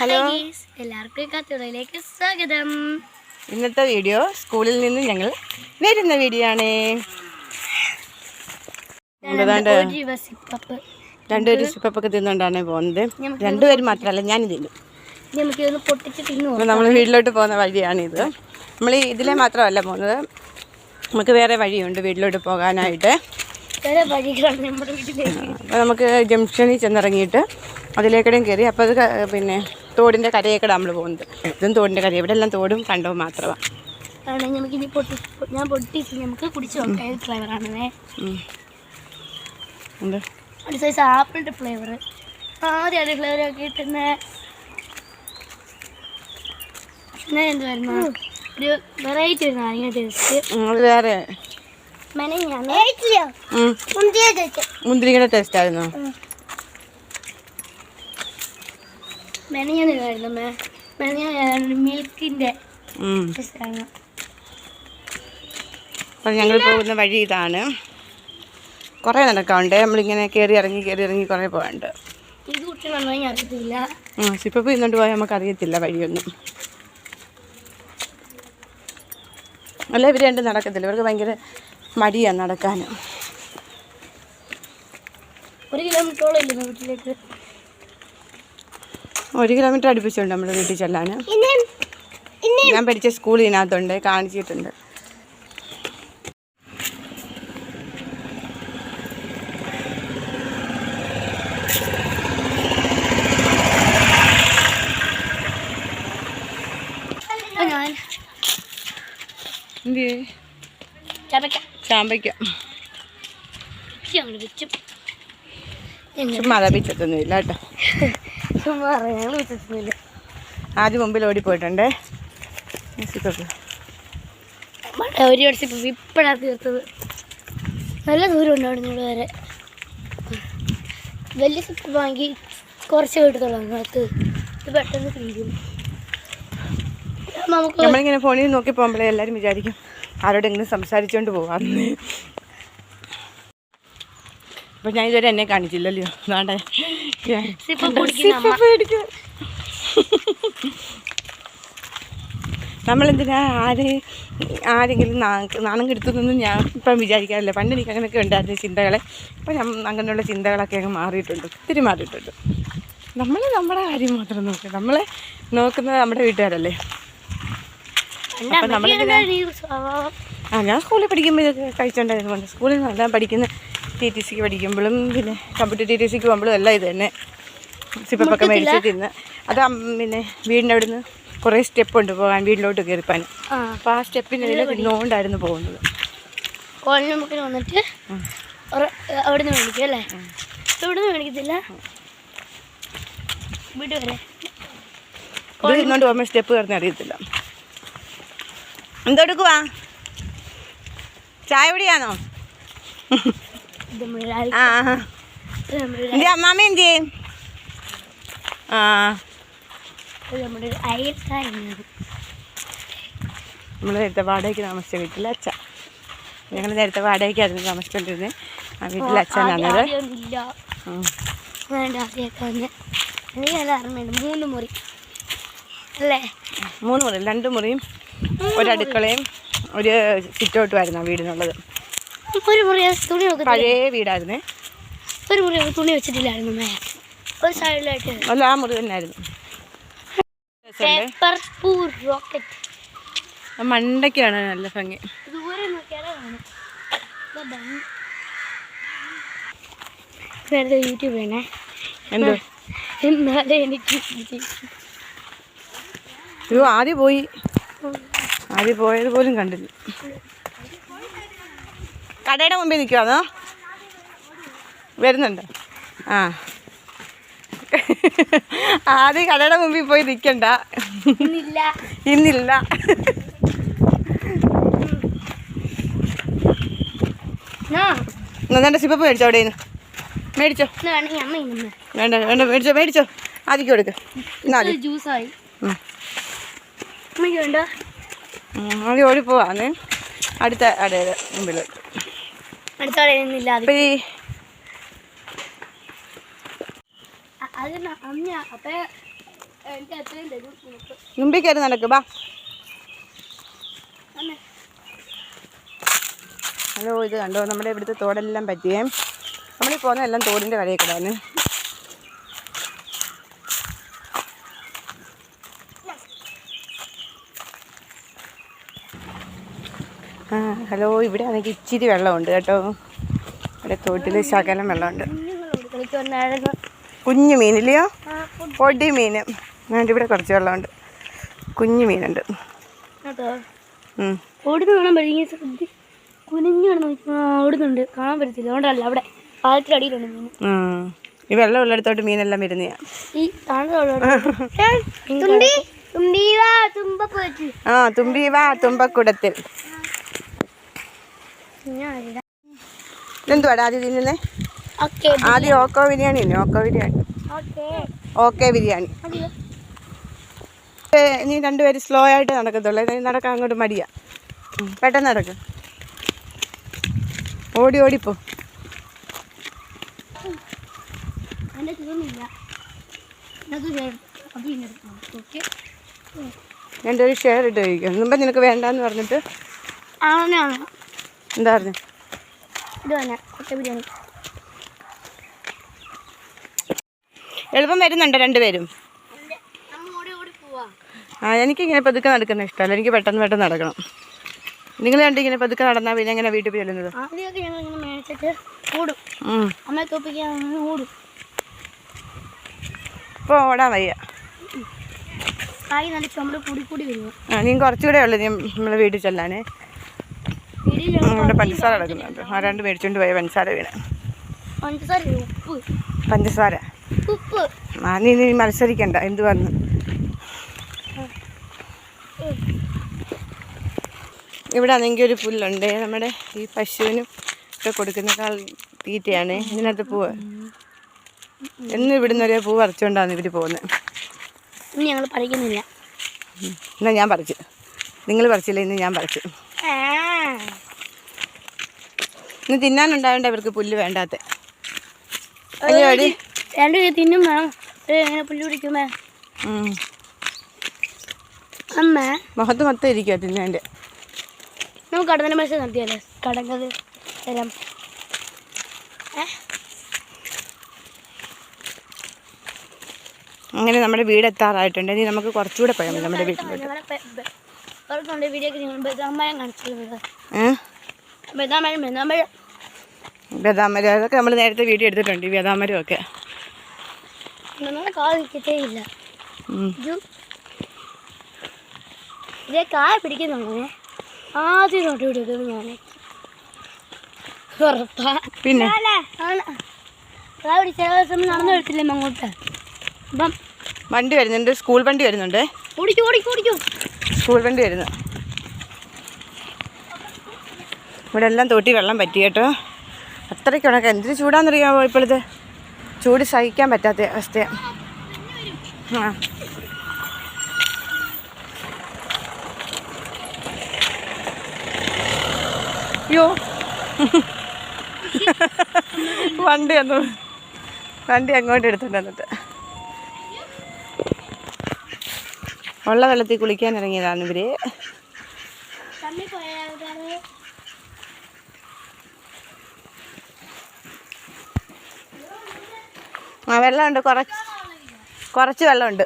Hello. എല്ലാവർക്കും കത്തുകളിലേക്ക് സ്വാഗതം. ഇന്നത്തെ വീഡിയോ സ്കൂളിൽ നിന്ന് ഞങ്ങൾ വരുന്ന വീഡിയോ ആണ്. രണ്ടുപേരും സിപ്പപ്പൊക്കെ തിന്നുകൊണ്ടാണ് പോകുന്നത്. രണ്ടുപേരും മാത്രമല്ല ഞാൻ തിന്നും. നമ്മൾ വീട്ടിലോട്ട് പോകുന്ന വഴിയാണിത്. നമ്മൾ ഇതിലെ മാത്രമല്ല പോകുന്നത്. നമുക്ക് വേറെ വഴിയുണ്ട് വീട്ടിലോട്ട് പോകാനായിട്ട്. അപ്പോൾ നമുക്ക് ജംഗ്ഷനിൽ ചെന്നിറങ്ങിയിട്ട് അതിലേക്കടയും കയറി. അപ്പോൾ അത് പിന്നെ തോടിന്റെ കരയൊക്കെ നമ്മൾ പോകുന്നത്. ഇതും തോടിന്റെ കര ഇവിടെ എല്ലാം തോടും കണ്ടോ മാത്രമാണ് ആണ് നമുക്ക് ഇനി പൊട്ടി ഞാൻ പൊട്ടിച്ച് നമുക്ക് കുടിച്ച് നോക്കാം. ഏത് ഫ്ലേവറാണെന്നേ എന്ത്? ഒരു സൈസ് ആപ്പിളിന്റെ ഫ്ലേവർ ആദ്യമാണ് ഫ്ലേവർ ഒക്കെ കിട്ടുന്നത് പിന്നെ എന്തുവായിരുന്നു ഒരു വെറൈറ്റി ഒരു നാരങ്ങ ടേസ്റ്റ് വേറെ. മുന്തിരിയുടെ ടേസ്റ്റ് ആയിരുന്നു. മേ മിൽക്കിന്റെ അപ്പോൾ ഞങ്ങൾ പോകുന്ന വഴി ഇതാണ്. കുറേ നടക്കാറുണ്ട് നമ്മളിങ്ങനെ കയറി ഇറങ്ങി കയറി ഇറങ്ങി കുറേ പോകാണ്ട് ഇത് കുട്ടി നന്നായി അറിയത്തില്ല. സിപ്പപ്പ് ഇന്നോട്ട് പോയാൽ നമുക്ക് അറിയത്തില്ല വഴിയൊന്നും. അല്ല ഇവർ രണ്ടും നടക്കത്തില്ല. ഇവർക്ക് ഭയങ്കര മടിയാണ് നടക്കാൻ ഒരു കിലോമീറ്ററോളം ഇല്ല വീട്ടിലേക്ക്? ഒരു കിലോമീറ്റർ അടുപ്പിച്ചുണ്ട് നമ്മുടെ വീട്ടിൽ ചെല്ലാൻ. ഞാൻ പഠിച്ച സ്കൂൾ ഇതിനകത്തുണ്ട് കാണിച്ചിട്ടുണ്ട്. ചാമ്പയ്ക്ക. മഴ പിച്ചത്തൊന്നുമില്ല കേട്ടോ. ഞങ്ങൾ വിശ്വസിക്കുന്നില്ല ആദ്യം മുമ്പിൽ ഓടിപ്പോയിട്ടുണ്ടേ. ഒരു വർഷം ഇപ്പം ഇപ്പോഴാണ് തീർത്തത്. നല്ല ദൂരം ഉണ്ട് അവിടെ നിന്ന് വരെ. വലിയ സിപ്പ് വാങ്ങി കുറച്ച് കിട്ടത്തുള്ളൂ നിങ്ങൾക്ക് ഇത് പെട്ടെന്ന് തീരും നമുക്ക് നമ്മളിങ്ങനെ ഫോണിൽ നോക്കി പോകുമ്പോഴേ എല്ലാവരും വിചാരിക്കും ആരോടെങ്കിലും സംസാരിച്ചുകൊണ്ട് പോവാന്ന്. അപ്പോൾ ഞാൻ ഇതുവരെ എന്നെ കാണിച്ചില്ലല്ലോ. നമ്മളെന്തിനാ ആര് ആരെങ്കിലും നാണം കെടുത്തുന്നൊന്നും ഞാൻ ഇപ്പം വിചാരിക്കാറില്ല. പണ്ട് എനിക്ക് അങ്ങനെയൊക്കെ ഉണ്ടായിരുന്ന ചിന്തകളെ ഇപ്പം ഞാൻ അങ്ങനെയുള്ള ചിന്തകളൊക്കെ അങ്ങ് മാറിയിട്ടുണ്ട്. ഒത്തിരി മാറിയിട്ടുണ്ട്. നമ്മൾ നമ്മുടെ കാര്യം മാത്രം നോക്കുക നമ്മളെ നോക്കുന്നത് നമ്മുടെ വീട്ടുകാരല്ലേ? അപ്പം നമ്മളെന്തിനാ ആ ഞാൻ സ്കൂളിൽ പഠിക്കുമ്പോൾ ഇതൊക്കെ കഴിച്ചുകൊണ്ടായിരുന്നു സ്കൂളിൽ നല്ല പഠിക്കുന്ന ടി ടി സിക്ക് പഠിക്കുമ്പോഴും പിന്നെ കമ്പ്യൂട്ടർ ടി ടി സിക്ക് പോകുമ്പോഴും എല്ലാം ഇത് തന്നെ. സിപ്പൊക്കെ മേടിച്ച് തിന്ന് അത് പിന്നെ വീടിന്റെ അവിടുന്ന് കുറേ സ്റ്റെപ്പ് ഉണ്ട് പോകാൻ വീട്ടിലോട്ട് കയറിപ്പാൻ. അപ്പോൾ ആ സ്റ്റെപ്പിനിടയിൽ തിന്നുകൊണ്ടായിരുന്നു പോകുന്നത്. കോളനി നമുക്ക് വന്നിട്ട് അവിടെ നിന്ന് മേടിക്കും അല്ലേ? ഇവിടെ നിന്ന് മേടിക്കത്തില്ല. വീട് വരെ. ഇത് തിന്നുകൊണ്ട് പോകുമ്പോൾ സ്റ്റെപ്പ് കയറുന്ന അറിയത്തില്ല. എന്തെടുക്കുവാ ചായ അയൽ- ആ എന്റെ അമ്മാമ്മ എന്ത് ചെയ്യും ആ നമ്മുടെ അയൽക്കാരുന്നത് നമ്മൾ നേരത്തെ വാടകയ്ക്ക് താമസിച്ച വീട്ടിലെ അച്ഛൻ ഞങ്ങൾ നേരത്തെ വാടകയ്ക്കായിരുന്നു താമസിച്ചുകൊണ്ടിരുന്നത് ആ വീട്ടിലെ അച്ഛനാണത് ആദ്യമൊക്കെ വന്ന് ഓർമ്മയുണ്ട് മൂന്ന് മുറി. അല്ലേ? മൂന്ന് മുറി രണ്ട് മുറിയും ഒരു അടുക്കളയും ഒരു സിറ്റൗട്ടുമായിരുന്നു ആ വീടിനുള്ളത്. ഒരു മുറി തുണി പഴയ വീടായിരുന്നേ. ഒരു മുറി തുണി വെച്ചിട്ടില്ലായിരുന്നു മേ ഒരു സൈഡിലായിട്ട് അല്ല ആ മുറി തന്നെയായിരുന്നു. മണ്ടക്കാണ് പേപ്പർ പൂ റോക്കറ്റ് മണ്ടയ്ക്കാണ് നല്ല ഭംഗി. ദൂരെ നോക്കിയാലേ കാണും. ഇതാ ഭംഗി. വെറുതെ യൂട്യൂബ് വേണേ എന്തോ? എന്നാലേ എനിക്ക് അയ്യോ ആദ്യം പോയി. ആദ്യം പോയത് പോലും കണ്ടില്ല. കടയുടെ മുമ്പിൽ നിൽക്കുവാന്നോ വരുന്നുണ്ട്. ആ. ആദ്യം കടയുടെ മുമ്പിൽ പോയി നിൽക്കണ്ട. ഇന്നില്ല. നന്നായിട്ട് സിപ്പപ്പ് മേടിച്ചോ അവിടെ നിന്ന് മേടിച്ചോ. വേണ്ട വേണ്ട മേടിച്ചോ മേടിച്ചോ. ആദ്യം. കൊടുക്ക ജ്യൂസായി. ആദ്യം ഓടിപ്പോവാന്ന് അടുത്ത അടയുടെ മുമ്പിലോട്ട് നമുക്ക് മുമ്പിൽ കയറി നടക്ക് ബാ. ഹലോ ഇത് കണ്ടോ? നമ്മുടെ ഇവിടുത്തെ തോടെല്ലാം പറ്റിയേ. നമ്മൾ പോകുന്ന എല്ലാം തോടിന്റെ കരയിൽ കിടാന് ആ ഹലോ ഇവിടെ ആണെങ്കിൽ ഇച്ചിരി വെള്ളമുണ്ട് കേട്ടോ. ഇവിടെ തോട്ടിൽ ശകലം വെള്ളമുണ്ട്. കുഞ്ഞു മീനില്ലയോ? പൊടി മീൻ. വേണ്ട ഇവിടെ കുറച്ച് വെള്ളമുണ്ട്. കുഞ്ഞു മീനുണ്ട്. ഓടുന്ന കാണാൻ ഓടുന്നുണ്ട്. കാണാൻ പറ്റത്തില്ല. അതുകൊണ്ടല്ല അവിടെ മീൻ. ഈ വെള്ളം ഉള്ളിടത്തോട്ട് മീനെല്ലാം വരുന്നയാ. ഈ തുമ്പി തുമ്പി വാ തുമ്പ. ആ തുമ്പി വാ തുമ്പക്കുടത്തിൽ. ആദ്യം തിന്നുന്നേ? ആദ്യം ഓക്കോ ബിരിയാണി തന്നെ? ഓക്കോ ബിരിയാണി. ഓക്കെ. ഓക്കെ ബിരിയാണി. ഏ, നീ രണ്ടുപേരും സ്ലോ ആയിട്ട് നടക്കത്തുള്ളൂ. നടക്കാൻ അങ്ങോട്ട് മടിയാ. പെട്ടെന്ന് നടക്ക്. ഓടി ഓടിപ്പോ രണ്ടുപേരും ഷെയർ ഇട്ട് കഴിക്കും. മുമ്പ് നിനക്ക് വേണ്ടെന്ന് പറഞ്ഞിട്ട് ആണ്? എന്താ പറഞ്ഞു? എളുപ്പം വരുന്നുണ്ടോ രണ്ടുപേരും? ആ എനിക്കിങ്ങനെ പതുക്കെ നടക്കുന്ന ഇഷ്ടമല്ല. എനിക്ക് പെട്ടെന്ന് പെട്ടെന്ന് നടക്കണം. നിങ്ങൾ രണ്ടും ഇങ്ങനെ പതുക്കെ നടന്നാൽ പിന്നെ എങ്ങനെ വീട്ടിൽ പോയി ചെല്ലുന്നത് ഇങ്ങനെ ഇപ്പോൾ ഓടാൻ വയ്യ. ആ നീ കുറച്ചുകൂടെ ഉള്ളു നമ്മളെ വീട്ടിൽ ചെല്ലാനേ. നമ്മുടെ പഞ്ചസാര കിടക്കുന്നുണ്ട് ആ രണ്ട് മേടിച്ചുകൊണ്ട് പോയ പഞ്ചസാര വീണ്. പഞ്ചസാര ആ നീ നീ മത്സരിക്കണ്ട എന്ത് വന്ന്? ഇവിടെ ആണെങ്കിൽ ഒരു പുല്ലുണ്ട്. നമ്മുടെ ഈ പശുവിനും ഒക്കെ കൊടുക്കുന്നേക്കാൾ കാൾ തീറ്റയാണ്. ഇതിനകത്ത് പൂവ് എന്ന് ഇവിടുന്ന് ഒരു പൂ പറിച്ചുകൊണ്ടാണ് ഇവർ പോകുന്നത് ഞങ്ങൾ പറിക്കുന്നില്ല. എന്നാ ഞാൻ പറിച്ചു. നിങ്ങൾ പറിച്ചില്ല ഇന്ന് ഞാൻ പറിച്ചു. ഇന്ന് തിന്നാനുണ്ടാവണ്ട ഇവർക്ക് പുല്ല് വേണ്ടാത്ത. രണ്ട് തിന്നും വേണം. ഏ, ഇങ്ങനെ പുല്ല് പിടിക്കുമ്പേ അമ്മ. മുഖത്ത് മൊത്തം ഇരിക്കുക തിന്നാന്റെ നമുക്ക് കടങ്ങത് തരാം. അങ്ങനെ നമ്മുടെ വീട് എത്താറായിട്ടുണ്ട് ഇനി നമുക്ക് കുറച്ചുകൂടെ പോയാൽ മതി നമ്മുടെ വീട്ടിലോട്ട് ഞങ്ങളുടെ അവർക്കുണ്ട് വീഡിയോ ഒക്കെ ഞങ്ങൾ ബദാമയം കാണിച്ചിരുന്നത് ഏഹ് ബദാമഴം ബദാമഴം ബദാമരം അതൊക്കെ നമ്മൾ നേരത്തെ വീഡിയോ എടുത്തിട്ടുണ്ട് ഈ ബദാമരം ഒക്കെ. നമ്മളെ കാ നിൽക്കത്തേ ഇല്ല. ഇത് കായ പിടിക്കുന്നുണ്ടേ ആദ്യം നോട്ട് ഉറപ്പാ. പിന്നെ. കായ പിടിച്ച ദിവസം നടന്നു വരത്തില്ലേ അങ്ങോട്ട് അപ്പം വണ്ടി വരുന്നുണ്ട് സ്കൂൾ വണ്ടി വരുന്നുണ്ട്. ഓടിക്കൂ ഓടിക്കൂ ഓടിക്കൂ. സ്കൂൾ വണ്ടി വരുന്നു ഇവിടെ എല്ലാം തൊട്ടി വെള്ളം പറ്റി കേട്ടോ. അത്രയ്ക്ക് ഉണക്കം എന്തൊരു ചൂടാണെന്നറിയാമോ ഇപ്പോഴത്തെ ചൂട് സഹിക്കാൻ പറ്റാത്ത അവസ്ഥയാണ് ആ. അയ്യോ. വണ്ടി ഒന്ന് വണ്ടി അങ്ങോട്ട് എടുത്തിട്ട് എന്നിട്ട് ഉള്ള വെള്ളത്തിൽ കുളിക്കാൻ ഇറങ്ങിയതാണ് ഇവർ. ആ വെള്ളമുണ്ട്. കുറച്ച് കുറച്ച് വെള്ളമുണ്ട്.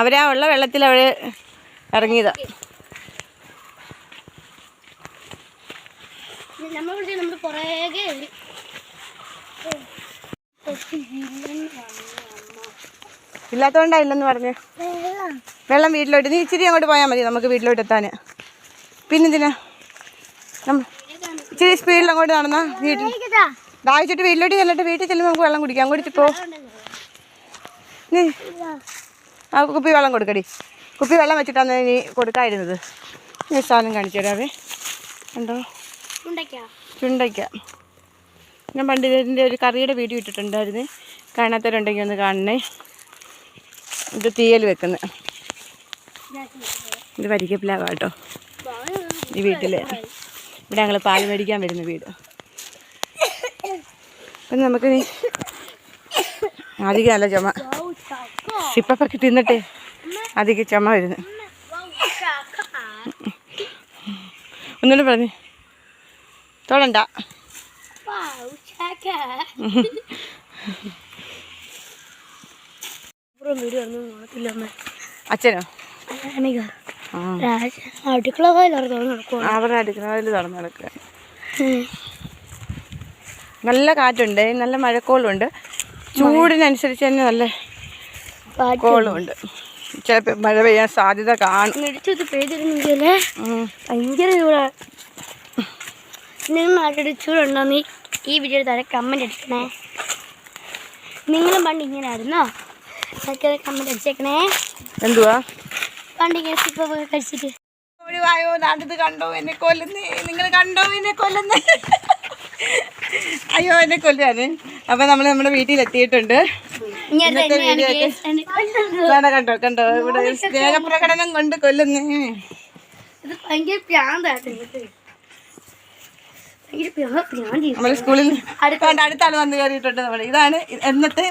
അവരാ ഉള്ള വെള്ളത്തിൽ അവർ ഇറങ്ങിയതാ നമ്മൾ വിളിച്ച് നമ്മൾ കുറേയൊക്കെ ഇല്ലാത്തതുകൊണ്ടാ ഇല്ലെന്ന് പറഞ്ഞ്. വെള്ളം വീട്ടിലോട്ട് നീ ഇച്ചിരി അങ്ങോട്ട് പോയാൽ മതി നമുക്ക് വീട്ടിലോട്ട് എത്താൻ പിന്നെന്തിനാ? ഇച്ചിരി സ്പീഡിൽ അങ്ങോട്ട് നടന്നാ വീട്ടിൽ. ദാഹിച്ചിട്ട് വീട്ടിലോട്ട് ചെല്ലിട്ട് വീട്ടിൽ ചെല്ലുമ്പോൾ നമുക്ക് വെള്ളം കുടിക്കാം. അങ്ങോട്ട് പോ. നീ ആ കുപ്പി വെള്ളം കൊടുക്കടി. കുപ്പി വെള്ളം വെച്ചിട്ടാണ് നീ കൊടുക്കാതിരുന്നത്. നീ സാധനം കാണിച്ചു തരാവേ. ഉണ്ടോ ചുണ്ടയ്ക്ക. ഞാൻ പണ്ട് ഇതിന്റെ ഒരു കറിയുടെ വീഡിയോ ഇട്ടിട്ടുണ്ടായിരുന്നേ. കാണാത്തവരുണ്ടെങ്കിൽ ഒന്ന് കാണണേ. ഇത് തീയൽ വെക്കുന്നത് ഇത് വരിക്കപ്പിലാവാ കേട്ടോ. ഈ വീട്ടിൽ ഇവിടെ ഞങ്ങൾ പാൽ മേടിക്കാൻ വരുന്ന വീട്. അപ്പം നമുക്ക് അധികം നല്ല ചുമ. സിപ്പൊക്കെ തിന്നിട്ടേ അധികം ചുമ വരുന്നു. ഒന്നുകൂടെ പറഞ്ഞു. തൊടണ്ട വൗ, ചക്ക. അപ്പുറം വീട് വന്നു നോക്കത്തില്ല അമ്മ അച്ഛനോ? അടുക്കള അവരുടെ അടുക്കളയിൽ തുറന്ന് നടക്കുക നല്ല കാറ്റുണ്ട് നല്ല മഴക്കോളുണ്ട്. ചൂടിനനുസരിച്ച് തന്നെ നല്ല കോളുണ്ട്. ചിലപ്പോൾ മഴ പെയ്യാൻ സാധ്യത കാണും. ഇടിച്ചത്. ഭയങ്കര നിങ്ങൾ നാട്ടിൽ ചൂടുണ്ടോന്ന് ഈ വീഡിയോ താഴെ കമന്റ് അടിക്കണേ. നിങ്ങളും പണ്ട് ഇങ്ങനെ ആയിരുന്നോ? അടിച്ചേക്കണേ. എന്തുവാ? കഴിച്ചിട്ട് ഒഴിവായോ കണ്ടോ എന്നെ കൊല്ലുന്നേ? നിങ്ങൾ കണ്ടോ എന്നെ കൊല്ലുന്നേ? അയ്യോ എന്നെ കൊല്ലാന് അപ്പൊ നമ്മൾ നമ്മുടെ വീട്ടിലെത്തിയിട്ടുണ്ട്. ഇന്നത്തെ വീഡിയോ കണ്ടോ കണ്ടോ ഇവിടെ സ്നേഹപ്രകടനം കൊണ്ട് കൊല്ലുന്നേ. ഇത് ഭയങ്കര പ്രാന്തായിട്ട് നമ്മുടെ സ്കൂളിൽ അടുത്ത അടുത്താണ് വന്ന് കയറിയിട്ടുണ്ട് നമ്മൾ ഇതാണ് എന്നത്തെ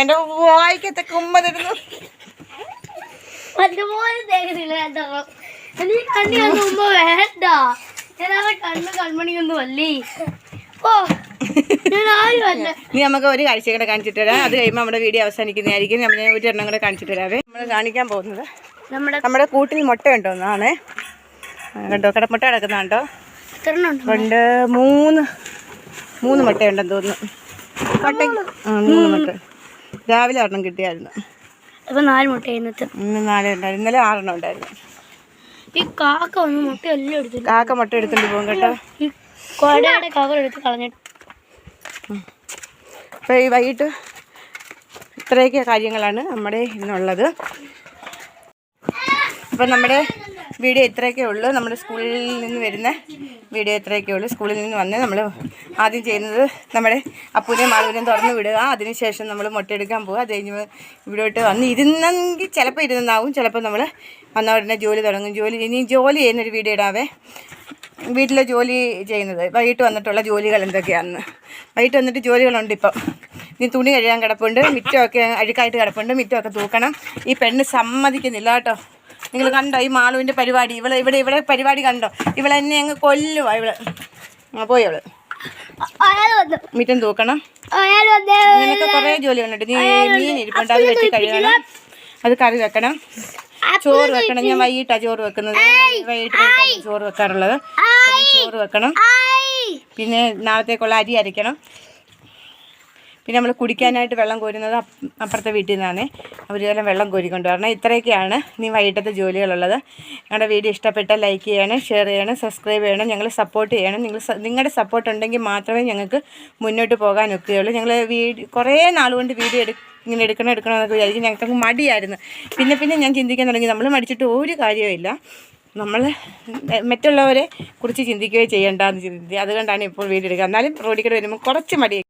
എന്റെ വായിക്കത്തെ കുമ്മതിരുന്നു. വേണ്ട. നീ നമുക്ക് ഒരു കാഴ്ച കൂടെ കാണിച്ചിട്ട് തരാം അത് കഴിയുമ്പോൾ നമ്മുടെ വീഡിയോ അവസാനിക്കുന്നതായിരിക്കും. നമ്മൾ ഒരു എണ്ണം കൂടെ കാണിച്ചിട്ട് തരാവേ നമ്മൾ കാണിക്കാൻ പോകുന്നത് നമ്മുടെ നമ്മുടെ കൂട്ടിൽ മുട്ട ഉണ്ടോന്നാണേ കണ്ടോ? കടമുട്ട കിടക്കുന്നുണ്ടോ? രണ്ട് മൂന്ന്. മൂന്ന് മുട്ടയുണ്ടെന്ന് തോന്നുന്നു. മുട്ട മൂന്ന് മുട്ട. രാവിലെ ഒരെണ്ണം കിട്ടിയായിരുന്നു. ഇപ്പൊ നാല് മുട്ട ഇന്നത്തെ ഇന്ന് നാല് ഉണ്ടായിരുന്നു. ഇന്നലെ ആറെണ്ണം ഉണ്ടായിരുന്നു. ഈ കാക്ക വന്ന് മുട്ട എല്ലാം കാക്ക മുട്ട എടുത്തിട്ട് പോകും കേട്ടോ. ഈ കൊടയുടെ കവർ എടുത്ത് കളഞ്ഞിട്ട്. അപ്പോൾ ഈ വൈകിട്ട് ഇത്രയൊക്കെ കാര്യങ്ങളാണ് നമ്മുടെ ഇന്നുള്ളത്. അപ്പം നമ്മുടെ വീഡിയോ ഇത്രയൊക്കെ ഉള്ളൂ. നമ്മുടെ സ്കൂളിൽ നിന്ന് വരുന്ന വീഡിയോ ഇത്രയൊക്കെ ഉള്ളൂ. സ്കൂളിൽ നിന്ന് വന്ന് നമ്മൾ ആദ്യം ചെയ്യുന്നത് നമ്മുടെ അപ്പൂനെയും മാളൂനെയും തുറന്ന് വിടുക. അതിനുശേഷം നമ്മൾ മുട്ടയെടുക്കാൻ പോകുക അത് കഴിഞ്ഞ് ഇവിടോട്ട് വന്ന് ഇരുന്നെങ്കിൽ ചിലപ്പോൾ ഇരുന്നാവും ചിലപ്പോൾ നമ്മൾ വന്ന ഉടനെ ജോലി തുടങ്ങും. ജോലി ഇനി ജോലി ചെയ്യുന്നൊരു വീഡിയോ ഇടാവേ. വീട്ടിലെ ജോലി ചെയ്യുന്നത്. വൈകിട്ട് വന്നിട്ടുള്ള ജോലികൾ എന്തൊക്കെയാണെന്ന്. വൈകിട്ട് വന്നിട്ട് ജോലികളുണ്ട് ഇപ്പം. ഇനി തുണി കഴുകാൻ കിടപ്പുണ്ട്. മിറ്റമൊക്കെ അഴുക്കായിട്ട് കിടപ്പുണ്ട്. മിറ്റമൊക്കെ തൂക്കണം. ഈ പെണ്ണ് സമ്മതിക്കുന്നില്ല കേട്ടോ. നിങ്ങൾ കണ്ടോ ഈ മാളുവിന്റെ പരിപാടി? ഇവൾ ഇവിടെ ഇവിടെ പരിപാടി കണ്ടോ? ഇവളെന്നെ അങ്ങ് കൊല്ലുവാ ഇവൾ. ആ പോയി അവൾ. മിറ്റം തൂക്കണം. നിനക്ക് കുറേ ജോലികളുണ്ട് നീ മീൻ ഇരിപ്പുണ്ട് അത് വെച്ച് കഴുകണം. അത് കറി വെക്കണം. ചോറ് വെക്കണം. ഞാൻ വൈകിട്ടാ ചോറ് വെക്കുന്നത്. വൈകിട്ട് വൈകിട്ടാണ് ചോറ് വെക്കാറുള്ളത്. ചോറ് വെക്കണം. പിന്നെ നാളത്തേക്കുള്ള അരി അരയ്ക്കണം. പിന്നെ നമ്മൾ കുടിക്കാനായിട്ട് വെള്ളം കോരുന്നത് അപ്പുറത്തെ വീട്ടിൽ നിന്നാണ്. അവരെല്ലാം വെള്ളം കോരിക്കൊണ്ട് വരണം. ഇത്രയൊക്കെയാണ് ഇനി വൈകിട്ടത്തെ ജോലികളുള്ളത്. ഞങ്ങളുടെ വീഡിയോ ഇഷ്ടപ്പെട്ട ലൈക്ക് ചെയ്യണം ഷെയർ ചെയ്യണം സബ്സ്ക്രൈബ് ചെയ്യണം. ഞങ്ങൾ സപ്പോർട്ട് ചെയ്യണം. നിങ്ങൾ നിങ്ങളുടെ സപ്പോർട്ട് ഉണ്ടെങ്കിൽ മാത്രമേ ഞങ്ങൾക്ക് മുന്നോട്ട് പോകാൻ ഒക്കുകയുള്ളൂ ഞങ്ങൾ വീഡിയോ കുറേ നാളുകൊണ്ട് വീഡിയോ എടുക്കും ഇങ്ങനെ എടുക്കണം എടുക്കണം എന്നൊക്കെ വിചാരിക്കും ഞങ്ങൾക്ക് മടിയായിരുന്നു. പിന്നെ പിന്നെ ഞാൻ ചിന്തിക്കാൻ തുടങ്ങി. നമ്മൾ മടിച്ചിട്ട് ഒരു കാര്യവുമില്ല നമ്മൾ മറ്റുള്ളവരെ കുറിച്ച് ചിന്തിക്കുകയോ ചെയ്യേണ്ടെന്ന് ചിന്തി അതുകൊണ്ടാണ് ഇപ്പോൾ വീഡിയോ എടുക്കുക. എന്നാലും റോഡിൽ വരുമ്പോൾ കുറച്ച് മടി